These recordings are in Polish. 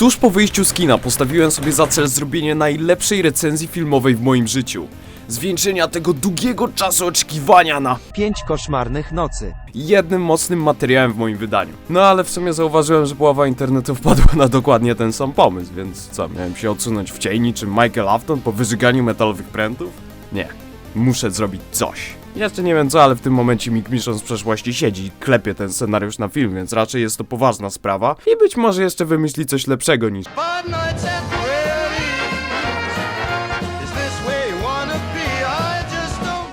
Tuż po wyjściu z kina postawiłem sobie za cel zrobienie najlepszej recenzji filmowej w moim życiu. Zwieńczenia tego długiego czasu oczekiwania na Pięć koszmarnych nocy. jednym mocnym materiałem w moim wydaniu. No ale w sumie zauważyłem, że połowa internetu wpadła na dokładnie ten sam pomysł, więc co, miałem się odsunąć w cień niczym Michael Afton po wyżyganiu metalowych prętów? Nie. Muszę zrobić coś. Jeszcze nie wiem co, ale w tym momencie Mick Mission z przeszłości siedzi i klepie ten scenariusz na film, więc raczej jest to poważna sprawa. I być może jeszcze wymyśli coś lepszego niż Five nights at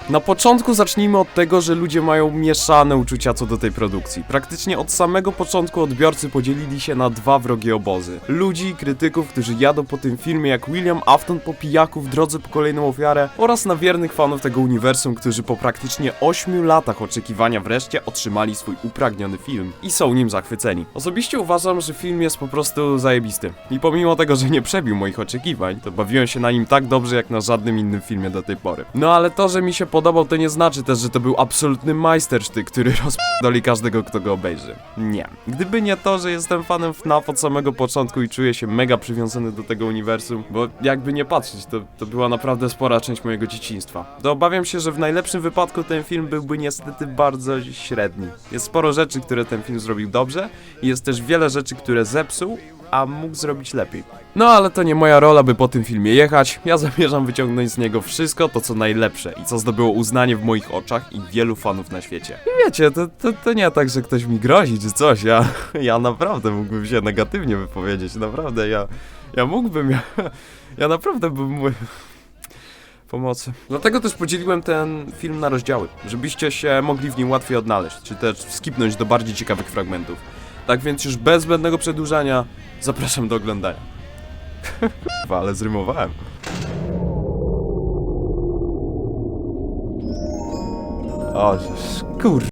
Na początku zacznijmy od tego, że ludzie mają mieszane uczucia co do tej produkcji. Praktycznie od samego początku odbiorcy podzielili się na dwa wrogie obozy. Ludzi i krytyków, którzy jadą po tym filmie jak William Afton po pijaku w drodze po kolejną ofiarę oraz na wiernych fanów tego uniwersum, którzy po praktycznie 8 latach oczekiwania wreszcie otrzymali swój upragniony film i są nim zachwyceni. Osobiście uważam, że film jest po prostu zajebisty. I pomimo tego, że nie przebił moich oczekiwań, to bawiłem się na nim tak dobrze jak na żadnym innym filmie do tej pory. No ale to, że mi się podobał, to nie znaczy też, że to był absolutny majstersztyk, który rozp***doli każdego, kto go obejrzy. Nie. Gdyby nie to, że jestem fanem FNAF od samego początku i czuję się mega przywiązany do tego uniwersum, bo jakby nie patrzeć, to, to była naprawdę spora część mojego dzieciństwa. To obawiam się, że w najlepszym wypadku ten film byłby niestety bardzo średni. Jest sporo rzeczy, które ten film zrobił dobrze i jest też wiele rzeczy, które zepsuł, a mógł zrobić lepiej. No ale to nie moja rola, by po tym filmie jechać. Ja zamierzam wyciągnąć z niego wszystko to, co najlepsze i co zdobyło uznanie w moich oczach i wielu fanów na świecie. I wiecie, to, to, to nie tak, że ktoś mi grozi czy coś. Ja, ja naprawdę mógłbym się negatywnie wypowiedzieć. Naprawdę, ja, ja mógłbym. Ja, ja naprawdę bym. mógł- Pomocy. Dlatego też podzieliłem ten film na rozdziały, żebyście się mogli w nim łatwiej odnaleźć, czy też skipnąć do bardziej ciekawych fragmentów. Tak więc już bez zbędnego przedłużania zapraszam do oglądania. Kurwa, ale zrymowałem. O, kur...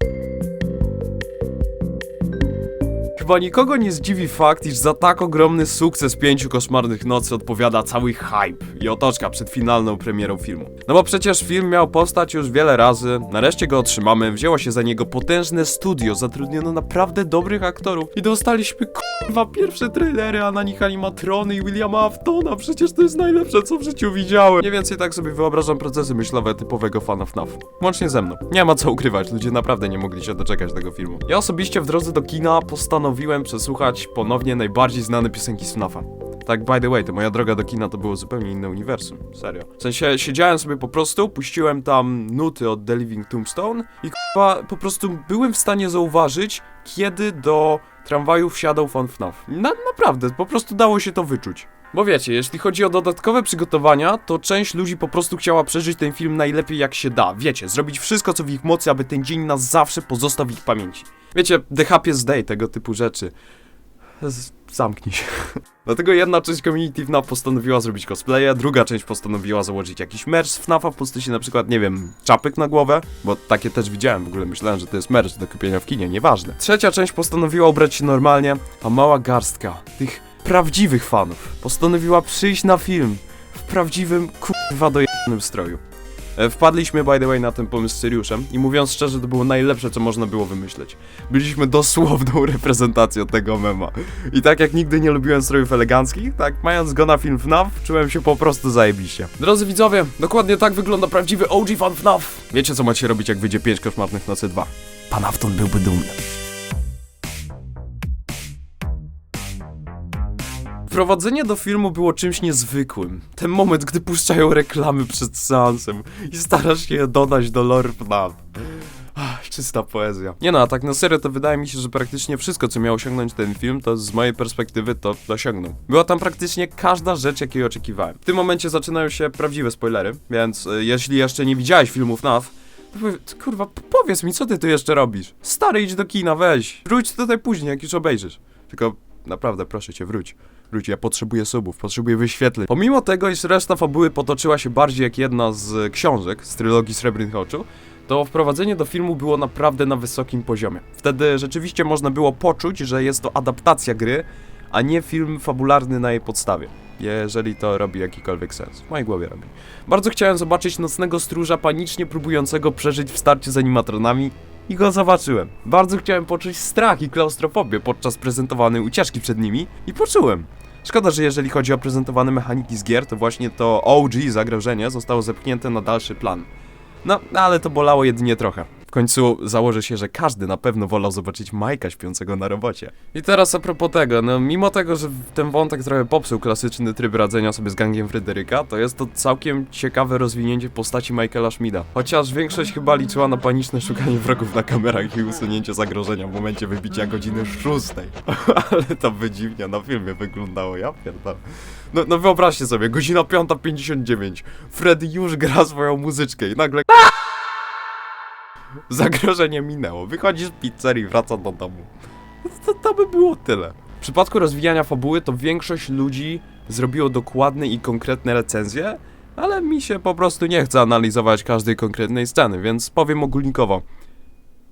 Chyba nikogo nie zdziwi fakt, iż za tak ogromny sukces pięciu koszmarnych nocy odpowiada cały hype i otoczka przed finalną premierą filmu. No bo przecież film miał powstać już wiele razy, nareszcie go otrzymamy, wzięło się za niego potężne studio, zatrudniono naprawdę dobrych aktorów i dostaliśmy kurwa pierwsze trailery, a na nich animatrony i Williama Aftona, przecież to jest najlepsze co w życiu widziałem. Mniej więcej tak sobie wyobrażam procesy myślowe typowego fana FNAF. Łącznie ze mną. Nie ma co ukrywać, ludzie naprawdę nie mogli się doczekać tego filmu. Ja osobiście w drodze do kina postanowiłem przesłuchać ponownie najbardziej znane piosenki z FNAFa. Tak, by the way, to moja droga do kina to było zupełnie inne uniwersum. Serio. W sensie, siedziałem sobie po prostu, puściłem tam nuty od The Living Tombstone i k***a, po prostu byłem w stanie zauważyć, kiedy do tramwaju wsiadał fan FNAF. Na, naprawdę, po prostu dało się to wyczuć. Bo wiecie, jeśli chodzi o dodatkowe przygotowania, to część ludzi po prostu chciała przeżyć ten film najlepiej jak się da. Wiecie, zrobić wszystko co w ich mocy, aby ten dzień na zawsze pozostał w ich pamięci. Wiecie, The Happiest Day, tego typu rzeczy. Zamknij się. Dlatego jedna część community FNAF postanowiła zrobić cosplaye, druga część postanowiła założyć jakiś merch z FNAFa w postaci na przykład, nie wiem, czapek na głowę, bo takie też widziałem, w ogóle myślałem, że to jest merch do kupienia w kinie, nieważne. Trzecia część postanowiła ubrać się normalnie, a mała garstka tych prawdziwych fanów postanowiła przyjść na film w prawdziwym, kurwa dojebanym stroju. E, Wpadliśmy, by the way, na ten pomysł z Syriuszem i mówiąc szczerze, to było najlepsze, co można było wymyśleć. Byliśmy dosłowną reprezentacją tego mema. I tak jak nigdy nie lubiłem strojów eleganckich, tak mając go na film FNAF, czułem się po prostu zajebiście. Drodzy widzowie, dokładnie tak wygląda prawdziwy OG fan FNAF. Wiecie, co macie robić, jak wyjdzie 5 koszmarnych nocy 2. Pan Afton byłby dumny. Wprowadzenie do filmu było czymś niezwykłym. Ten moment, gdy puszczają reklamy przed seansem i starasz się je dodać do lore FNAF. Ach, czysta poezja. Nie no, a tak na serio to wydaje mi się, że praktycznie wszystko, co miał osiągnąć ten film, to z mojej perspektywy to osiągnął. Była tam praktycznie każda rzecz, jakiej oczekiwałem. W tym momencie zaczynają się prawdziwe spoilery, więc y, jeśli jeszcze nie widziałeś filmów FNAF, to kurwa, powiedz mi, co ty tu jeszcze robisz? Stary, idź do kina, weź. Wróć tutaj później, jak już obejrzysz. Tylko naprawdę, proszę cię, wróć. Wróć, ja potrzebuję subów, potrzebuję wyświetleń. Pomimo tego, iż reszta fabuły potoczyła się bardziej jak jedna z książek z trylogii Srebrnych Oczu, to wprowadzenie do filmu było naprawdę na wysokim poziomie. Wtedy rzeczywiście można było poczuć, że jest to adaptacja gry, a nie film fabularny na jej podstawie. Jeżeli to robi jakikolwiek sens. W mojej głowie robi. Bardzo chciałem zobaczyć nocnego stróża panicznie próbującego przeżyć w starciu z animatronami i go zobaczyłem. Bardzo chciałem poczuć strach i klaustrofobię podczas prezentowanej ucieczki przed nimi i poczułem. Szkoda, że jeżeli chodzi o prezentowane mechaniki z gier, to właśnie to OG zagrożenie zostało zepchnięte na dalszy plan. No, ale to bolało jedynie trochę. Końcu założę się, że każdy na pewno wolał zobaczyć Majka śpiącego na robocie. I teraz a propos tego, no mimo tego, że ten wątek trochę popsuł klasyczny tryb radzenia sobie z gangiem Fryderyka, to jest to całkiem ciekawe rozwinięcie postaci Michaela Schmida. Chociaż większość chyba liczyła na paniczne szukanie wrogów na kamerach i usunięcie zagrożenia w momencie wybicia godziny szóstej. Ale to by dziwnie na filmie wyglądało, ja pierdolę. No, no wyobraźcie sobie, godzina 5.59, Freddy już gra swoją muzyczkę i nagle Zagrożenie minęło. Wychodzi z pizzerii, wraca do domu. To, to by było tyle. W przypadku rozwijania fabuły to większość ludzi zrobiło dokładne i konkretne recenzje, ale mi się po prostu nie chce analizować każdej konkretnej sceny, więc powiem ogólnikowo.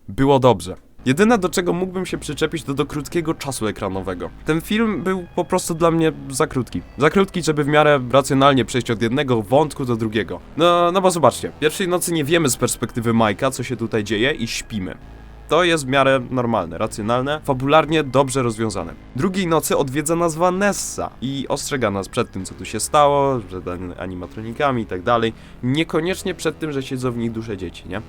Było dobrze. Jedyne do czego mógłbym się przyczepić to do krótkiego czasu ekranowego. Ten film był po prostu dla mnie za krótki. Za krótki, żeby w miarę racjonalnie przejść od jednego wątku do drugiego. No, no bo zobaczcie, pierwszej nocy nie wiemy z perspektywy Majka, co się tutaj dzieje i śpimy. To jest w miarę normalne, racjonalne, fabularnie dobrze rozwiązane. Drugiej nocy odwiedza nas Vanessa i ostrzega nas przed tym, co tu się stało, przed an- animatronikami i tak dalej. Niekoniecznie przed tym, że siedzą w nich dusze dzieci, nie?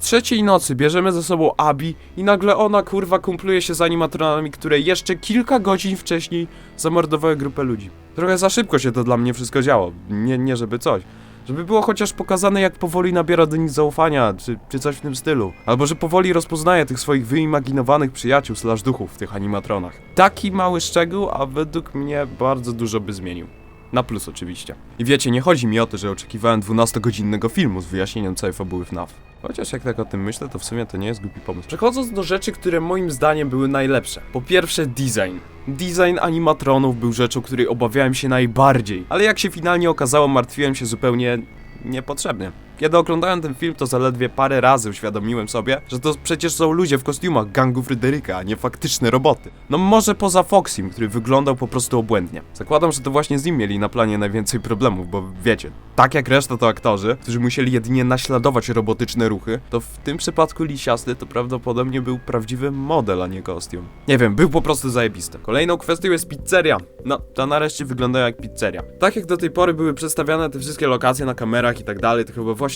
Trzeciej nocy bierzemy ze sobą Abi i nagle ona kurwa kumpluje się z animatronami, które jeszcze kilka godzin wcześniej zamordowały grupę ludzi. Trochę za szybko się to dla mnie wszystko działo, nie, nie żeby coś. Żeby było chociaż pokazane, jak powoli nabiera do nich zaufania, czy, czy coś w tym stylu. Albo że powoli rozpoznaje tych swoich wyimaginowanych przyjaciół slash duchów w tych animatronach. Taki mały szczegół, a według mnie bardzo dużo by zmienił. Na plus oczywiście. I wiecie, nie chodzi mi o to, że oczekiwałem 12-godzinnego filmu z wyjaśnieniem całej fabuły FNAF. Chociaż jak tak o tym myślę, to w sumie to nie jest głupi pomysł. Przechodząc do rzeczy, które moim zdaniem były najlepsze. Po pierwsze design. Design animatronów był rzeczą, której obawiałem się najbardziej. Ale jak się finalnie okazało, martwiłem się zupełnie niepotrzebnie. Kiedy oglądałem ten film, to zaledwie parę razy uświadomiłem sobie, że to przecież są ludzie w kostiumach gangu Fryderyka, a nie faktyczne roboty. No może poza Foxim, który wyglądał po prostu obłędnie. Zakładam, że to właśnie z nim mieli na planie najwięcej problemów, bo wiecie, tak jak reszta to aktorzy, którzy musieli jedynie naśladować robotyczne ruchy, to w tym przypadku Lisiasty to prawdopodobnie był prawdziwy model, a nie kostium. Nie wiem, był po prostu zajebisty. Kolejną kwestią jest pizzeria. No, ta nareszcie wygląda jak pizzeria. Tak jak do tej pory były przedstawiane te wszystkie lokacje na kamerach i tak dalej, to chyba właśnie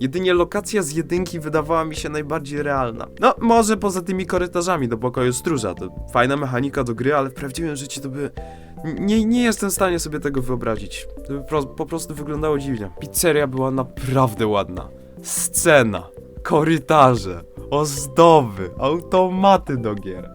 jedynie lokacja z jedynki wydawała mi się najbardziej realna. No, może poza tymi korytarzami do pokoju stróża, to fajna mechanika do gry, ale w prawdziwym życiu to by... Nie, nie jestem w stanie sobie tego wyobrazić. To by po prostu wyglądało dziwnie. Pizzeria była naprawdę ładna. Scena, korytarze, ozdoby, automaty do gier.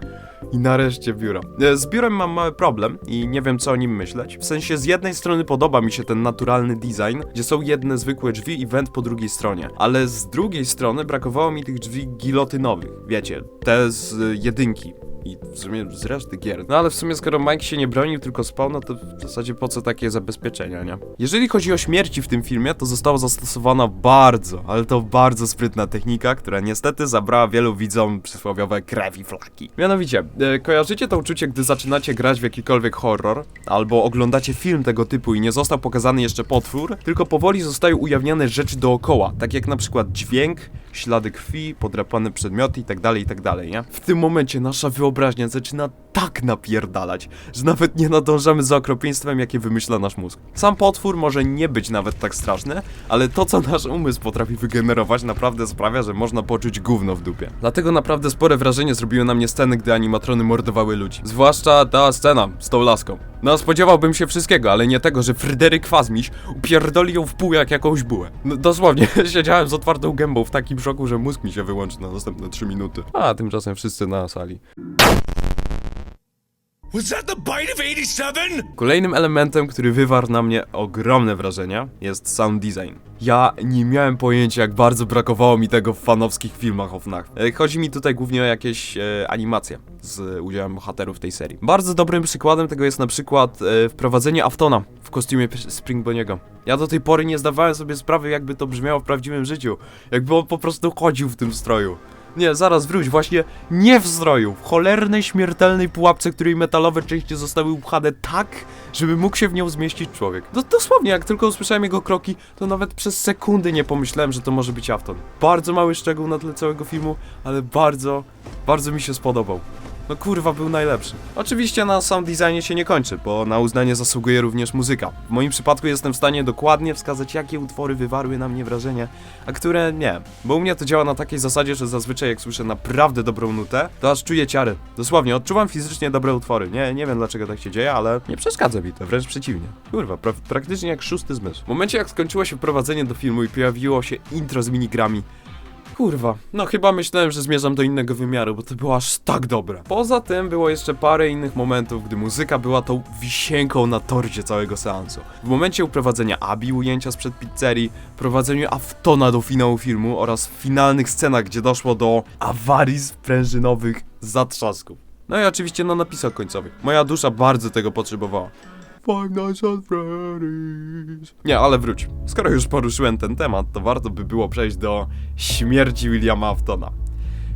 I nareszcie biuro. E, Z biurem mam mały problem i nie wiem co o nim myśleć. W sensie z jednej strony podoba mi się ten naturalny design, gdzie są jedne zwykłe drzwi i węd po drugiej stronie. Ale z drugiej strony brakowało mi tych drzwi gilotynowych. Wiecie, te z y, jedynki. I w sumie z reszty gier. No ale w sumie skoro Mike się nie bronił, tylko spał, no to w zasadzie po co takie zabezpieczenia, nie? Jeżeli chodzi o śmierci w tym filmie, to została zastosowana bardzo, ale to bardzo sprytna technika, która niestety zabrała wielu widzom przysłowiowe krew i flaki. Mianowicie, e, kojarzycie to uczucie, gdy zaczynacie grać w jakikolwiek horror, albo oglądacie film tego typu i nie został pokazany jeszcze potwór, tylko powoli zostają ujawniane rzeczy dookoła, tak jak na przykład dźwięk, ślady krwi, podrapane przedmioty itd., itd., nie? W tym momencie nasza wyobraźnia zaczyna tak napierdalać, że nawet nie nadążamy za okropieństwem, jakie wymyśla nasz mózg. Sam potwór może nie być nawet tak straszny, ale to, co nasz umysł potrafi wygenerować, naprawdę sprawia, że można poczuć gówno w dupie. Dlatego naprawdę spore wrażenie zrobiły na mnie sceny, gdy animatrony mordowały ludzi. Zwłaszcza ta scena z tą laską. No, spodziewałbym się wszystkiego, ale nie tego, że Fryderyk Fazmiś upierdoli ją w pół jak jakąś bułę. No, dosłownie, siedziałem z otwartą gębą w takim szoku, że mózg mi się wyłączy na następne 3 minuty. A tymczasem wszyscy na sali. Was that the bite of 87? Kolejnym elementem, który wywarł na mnie ogromne wrażenie, jest sound design. Ja nie miałem pojęcia, jak bardzo brakowało mi tego w fanowskich filmach o. E, Chodzi mi tutaj głównie o jakieś e, animacje z udziałem bohaterów tej serii. Bardzo dobrym przykładem tego jest na przykład e, wprowadzenie Aftona w kostiumie P- Springboniego. Ja do tej pory nie zdawałem sobie sprawy, jakby to brzmiało w prawdziwym życiu. Jakby on po prostu chodził w tym stroju. Nie, zaraz wróć, właśnie nie w zdroju, w cholernej, śmiertelnej pułapce, której metalowe części zostały upchane tak, żeby mógł się w nią zmieścić człowiek. Do, dosłownie, jak tylko usłyszałem jego kroki, to nawet przez sekundy nie pomyślałem, że to może być Afton. Bardzo mały szczegół na tle całego filmu, ale bardzo, bardzo mi się spodobał. No kurwa, był najlepszy. Oczywiście na sound designie się nie kończy, bo na uznanie zasługuje również muzyka. W moim przypadku jestem w stanie dokładnie wskazać, jakie utwory wywarły na mnie wrażenie, a które nie. Bo u mnie to działa na takiej zasadzie, że zazwyczaj jak słyszę naprawdę dobrą nutę, to aż czuję ciary. Dosłownie, odczuwam fizycznie dobre utwory. Nie, nie wiem dlaczego tak się dzieje, ale nie przeszkadza mi to, wręcz przeciwnie. Kurwa, pra praktycznie jak szósty zmysł. W momencie jak skończyło się wprowadzenie do filmu i pojawiło się intro z minigrami, Kurwa, no chyba myślałem, że zmierzam do innego wymiaru, bo to było aż tak dobre. Poza tym było jeszcze parę innych momentów, gdy muzyka była tą wisienką na torcie całego seansu. W momencie uprowadzenia Abi, ujęcia sprzed pizzerii, prowadzeniu Aftona do finału filmu oraz finalnych scenach, gdzie doszło do awarii sprężynowych zatrzasków. No i oczywiście na napisach końcowych. Moja dusza bardzo tego potrzebowała. Five Nights at Freddy's. Nie, ale wróć. Skoro już poruszyłem ten temat, to warto by było przejść do śmierci Williama Aftona.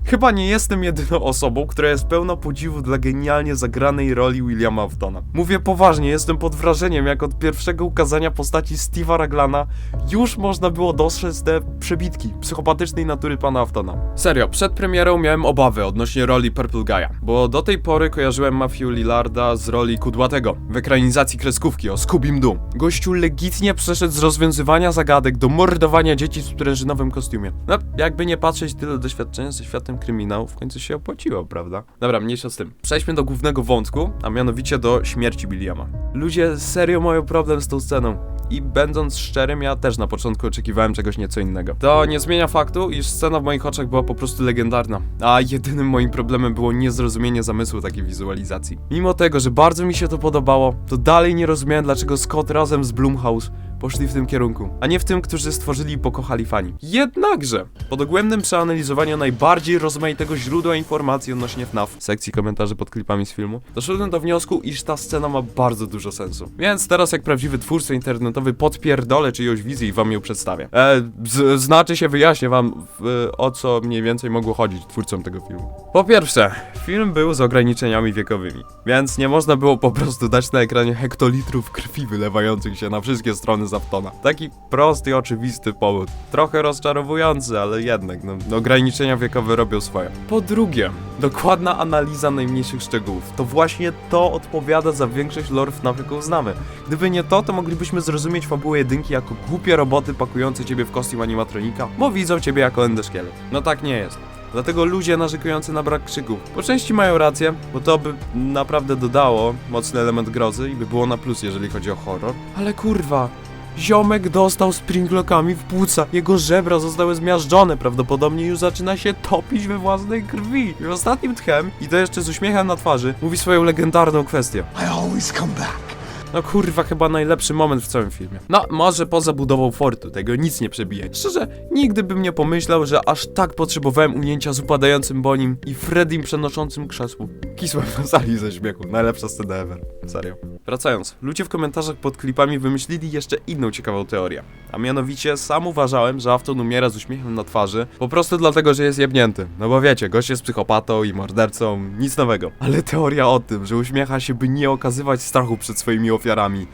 Chyba nie jestem jedyną osobą, która jest pełna podziwu dla genialnie zagranej roli Williama Aftona. Mówię poważnie, jestem pod wrażeniem, jak od pierwszego ukazania postaci Steve'a Raglana już można było dostrzec te przebitki psychopatycznej natury pana Aftona. Serio, przed premierą miałem obawy odnośnie roli Purple Guy'a, bo do tej pory kojarzyłem Matthew Lillarda z roli Kudłatego w ekranizacji kreskówki o Scooby Doo. Gościu legitnie przeszedł z rozwiązywania zagadek do mordowania dzieci w sprężynowym kostiumie. No, jakby nie patrzeć tyle doświadczenia ze światem kryminału, w końcu się opłaciło, prawda? Dobra, mniejsza z tym. Przejdźmy do głównego wątku, a mianowicie do śmierci Williama. Ludzie serio mają problem z tą sceną. I będąc szczerym, ja też na początku oczekiwałem czegoś nieco innego. To nie zmienia faktu, iż scena w moich oczach była po prostu legendarna. A jedynym moim problemem było niezrozumienie zamysłu takiej wizualizacji. Mimo tego, że bardzo mi się to podobało, to dalej nie rozumiałem, dlaczego Scott razem z Blumhouse poszli w tym kierunku, a nie w tym, którzy stworzyli i pokochali fani. Jednakże, po dogłębnym przeanalizowaniu najbardziej rozmaitego źródła informacji odnośnie FNAF, sekcji komentarzy pod klipami z filmu, doszedłem do wniosku, iż ta scena ma bardzo dużo sensu. Więc teraz jak prawdziwy twórca internetowy podpierdolę czyjąś wizję i wam ją przedstawię. E, z, znaczy się wyjaśnię wam, w, o co mniej więcej mogło chodzić twórcom tego filmu. Po pierwsze, film był z ograniczeniami wiekowymi, więc nie można było po prostu dać na ekranie hektolitrów krwi wylewających się na wszystkie strony z Aftona. Taki prosty i oczywisty powód. Trochę rozczarowujący, ale jednak, no, ograniczenia wiekowe robią swoje. Po drugie, dokładna analiza najmniejszych szczegółów. To właśnie to odpowiada za większość lore FNAF, jaką znamy. Gdyby nie to, to moglibyśmy zrozumieć fabułę jedynki jako głupie roboty pakujące ciebie w kostium animatronika, bo widzą ciebie jako endoszkielet. No tak nie jest. Dlatego ludzie narzekający na brak krzyków po części mają rację, bo to by naprawdę dodało mocny element grozy i by było na plus, jeżeli chodzi o horror. Ale kurwa, ziomek dostał springlokami w płuca, jego żebra zostały zmiażdżone, prawdopodobnie już zaczyna się topić we własnej krwi. I ostatnim tchem, i to jeszcze z uśmiechem na twarzy, mówi swoją legendarną kwestię. I always come back. No kurwa, chyba najlepszy moment w całym filmie. No, może poza budową fortu, tego nic nie przebije. Szczerze, nigdy bym nie pomyślał, że aż tak potrzebowałem ujęcia z upadającym Bonim i Freddym przenoszącym krzesło. Kisłem na sali ze śmiechu, najlepsza scena ever. Serio. Wracając, ludzie w komentarzach pod klipami wymyślili jeszcze inną ciekawą teorię. A mianowicie, sam uważałem, że Afton umiera z uśmiechem na twarzy, po prostu dlatego, że jest jebnięty. No bo wiecie, gość jest psychopatą i mordercą, nic nowego. Ale teoria o tym, że uśmiecha się, by nie okazywać strachu przed swoimi ofiarami,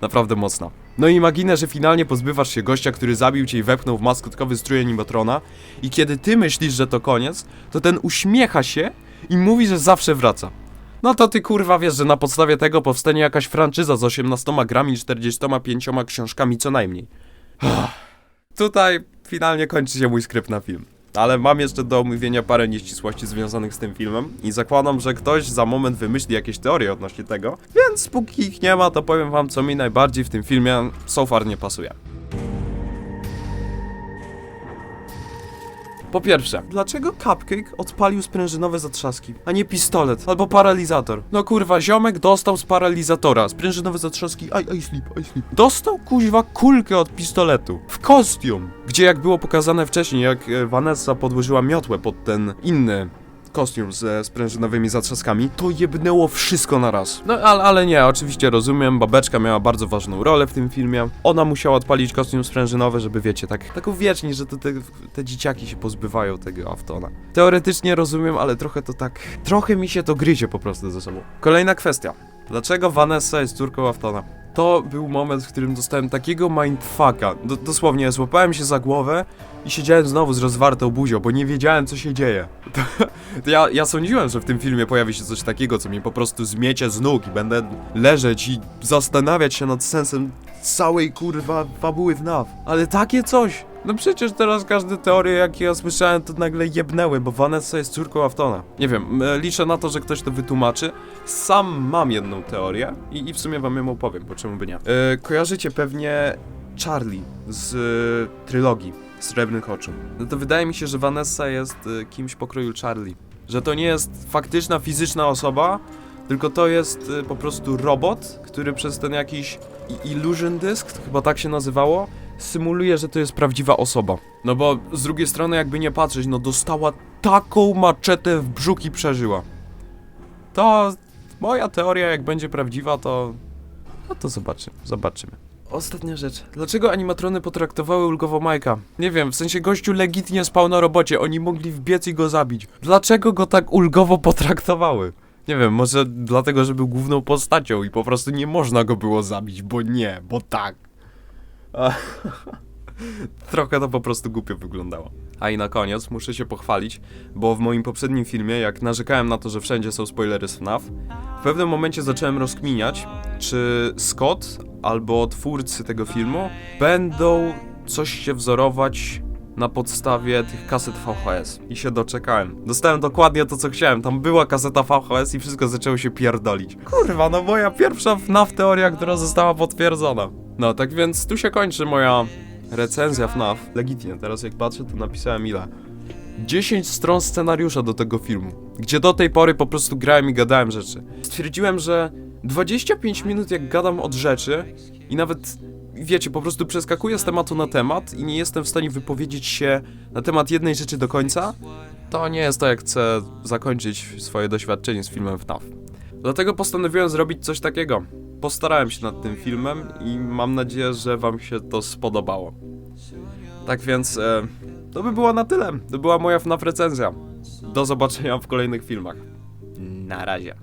naprawdę mocna. No i imaginę, że finalnie pozbywasz się gościa, który zabił cię i wepchnął w maskotkowy strój animatrona i kiedy ty myślisz, że to koniec, to ten uśmiecha się i mówi, że zawsze wraca. No to ty kurwa wiesz, że na podstawie tego powstanie jakaś franczyza z 18 grami i 45 książkami co najmniej. Tutaj finalnie kończy się mój skrypt na film. Ale mam jeszcze do omówienia parę nieścisłości związanych z tym filmem i zakładam, że ktoś za moment wymyśli jakieś teorie odnośnie tego, więc póki ich nie ma, to powiem wam, co mi najbardziej w tym filmie so far nie pasuje. Po pierwsze, dlaczego Cupcake odpalił sprężynowe zatrzaski, a nie pistolet albo paralizator? No kurwa, ziomek dostał z paralizatora sprężynowe zatrzaski, I, I sleep, I sleep. Dostał kuźwa kulkę od pistoletu w kostium, gdzie jak było pokazane wcześniej, jak e, Vanessa podłożyła miotłę pod ten inny kostium ze sprężynowymi zatrzaskami, to jebnęło wszystko na raz. No ale, ale nie, oczywiście rozumiem, babeczka miała bardzo ważną rolę w tym filmie. Ona musiała odpalić kostium sprężynowy, żeby wiecie, tak, tak uwiecznić, że to te, te dzieciaki się pozbywają tego Aftona. Teoretycznie rozumiem, ale trochę to tak, trochę mi się to gryzie po prostu ze sobą. Kolejna kwestia. Dlaczego Vanessa jest córką Aftona? To był moment, w którym dostałem takiego mindfucka. Do, dosłownie, złapałem się za głowę i siedziałem znowu z rozwartą buzią, bo nie wiedziałem, co się dzieje. To, to ja, ja sądziłem, że w tym filmie pojawi się coś takiego, co mnie po prostu zmiecie z nóg i będę leżeć i zastanawiać się nad sensem całej kurwa fabuły FNAF. Ale takie coś! No przecież teraz każde teorie, jakie ja słyszałem, to nagle jebnęły, bo Vanessa jest córką Aftona. Nie wiem, liczę na to, że ktoś to wytłumaczy. Sam mam jedną teorię i, i w sumie wam ją opowiem, bo czemu by nie. E, kojarzycie pewnie Charlie z e, trylogii Srebrnych Oczu. No to wydaje mi się, że Vanessa jest e, kimś pokroju Charlie. Że to nie jest faktyczna, fizyczna osoba, tylko to jest po prostu robot, który przez ten jakiś illusion disk, chyba tak się nazywało, symuluje, że to jest prawdziwa osoba. No bo z drugiej strony, jakby nie patrzeć, no dostała taką maczetę w brzuch i przeżyła. To moja teoria, jak będzie prawdziwa, to. No to zobaczymy, zobaczymy. Ostatnia rzecz. Dlaczego animatrony potraktowały ulgowo Majka? Nie wiem, w sensie gościu legitnie spał na robocie, oni mogli wbiec i go zabić. Dlaczego go tak ulgowo potraktowały? Nie wiem, może dlatego, że był główną postacią i po prostu nie można go było zabić, bo nie, bo tak. Trochę to po prostu głupio wyglądało. A i na koniec muszę się pochwalić, bo w moim poprzednim filmie, jak narzekałem na to, że wszędzie są spoilery z FNAF, w pewnym momencie zacząłem rozkminiać, czy Scott albo twórcy tego filmu będą coś się wzorować na podstawie tych kaset VHS. I się doczekałem. Dostałem dokładnie to, co chciałem. Tam była kaseta VHS i wszystko zaczęło się pierdolić. Kurwa, no moja pierwsza FNAF teoria, która została potwierdzona. No, tak więc tu się kończy moja recenzja FNAF. Legitnie, teraz jak patrzę, to napisałem ile? 10 stron scenariusza do tego filmu, gdzie do tej pory po prostu grałem i gadałem rzeczy. Stwierdziłem, że 25 minut jak gadam od rzeczy i nawet, wiecie, po prostu przeskakuję z tematu na temat i nie jestem w stanie wypowiedzieć się na temat jednej rzeczy do końca, to nie jest to jak chcę zakończyć swoje doświadczenie z filmem FNAF. Dlatego postanowiłem zrobić coś takiego. Postarałem się nad tym filmem i mam nadzieję, że wam się to spodobało. Tak więc e, to by było na tyle. To była moja FNAF recenzja. Do zobaczenia w kolejnych filmach. Na razie.